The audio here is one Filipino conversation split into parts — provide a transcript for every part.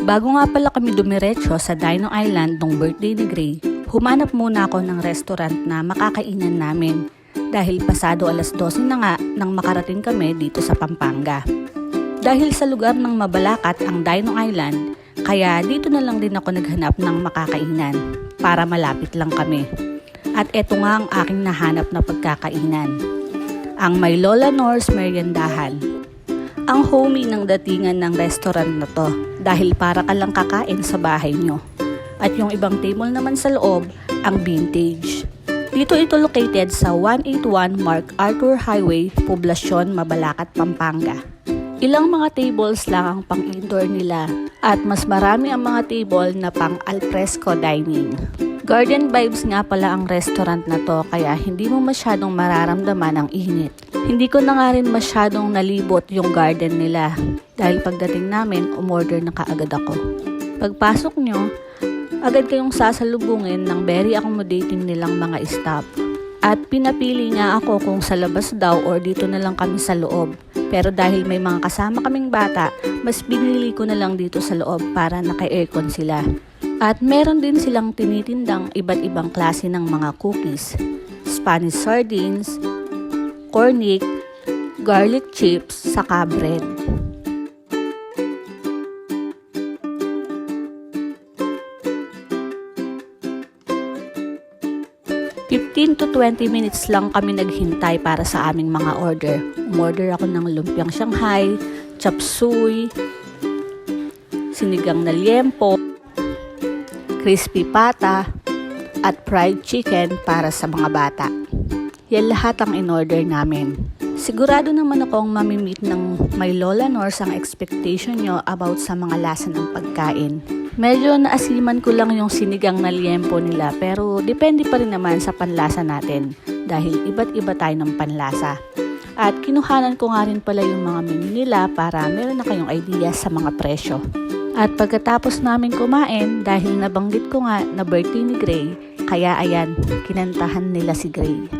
Bago nga pala kami dumiretso sa Dino Island nung birthday ni Gray, humanap muna ako ng restaurant na makakainan namin dahil pasado alas 12 na nga nang makarating kami dito sa Pampanga. Dahil sa lugar ng Mabalakat ang Dino Island, kaya dito na lang din ako naghanap ng makakainan para malapit lang kami. At eto nga ang aking nahanap na pagkakainan. Ang May Lola Nor's Meriendahan. Ang homey ng datingan ng restaurant na to dahil para ka lang kakain sa bahay nyo. At yung ibang table naman sa loob, ang vintage. Dito ito located sa 181 Mark Arthur Highway, Poblasyon, Mabalacat, Pampanga. Ilang mga tables lang ang pang-indoor nila at mas marami ang mga table na pang alfresco dining. Garden vibes nga pala ang restaurant na to kaya hindi mo masyadong mararamdaman ang init. Hindi ko na nga rin masyadong nalibot yung garden nila dahil pagdating namin umorder na kaagad ako. Pagpasok nyo, agad kayong sasalubungin ng very accommodating nilang mga staff. At pinapili nga ako kung sa labas daw or dito na lang kami sa loob. Pero dahil may mga kasama kaming bata, mas binili ko na lang dito sa loob para naka-aircon sila. At meron din silang tinitindang iba't ibang klase ng mga cookies. Spanish sardines, cornic, garlic chips, saka bread. Fifteen to 20 minutes lang kami naghintay para sa aming mga order. Umorder ako ng lumpiang Shanghai, chop suey, sinigang na liempo, crispy pata, at fried chicken para sa mga bata. Yan lahat ang in-order namin. Sigurado naman akong mamimit ng may lola nor ang expectation nyo about sa mga lasa ng pagkain. Medyo naasiman ko lang yung sinigang na liempo nila pero depende pa rin naman sa panlasa natin dahil iba't iba tayo ng panlasa. At kinuhanan ko nga rin pala yung mga menu nila para meron na kayong idea sa mga presyo. At pagkatapos namin kumain, dahil nabanggit ko nga na birthday ni Gray, kaya ayan, kinantahan nila si Gray.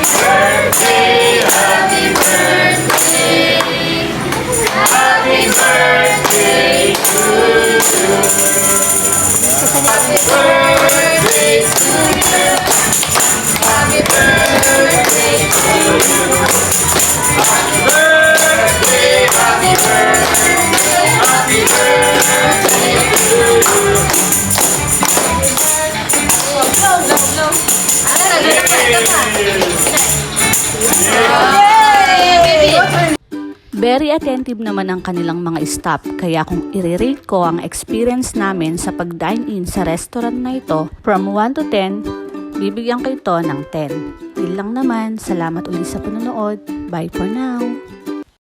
Very attentive naman ang kanilang mga staff kaya kung i-rate ko ang experience namin sa pag-dine-in sa restaurant na ito from 1 to 10, bibigyan ko ito ng 10. Yun lang naman, salamat ulit sa panonood. Bye for now!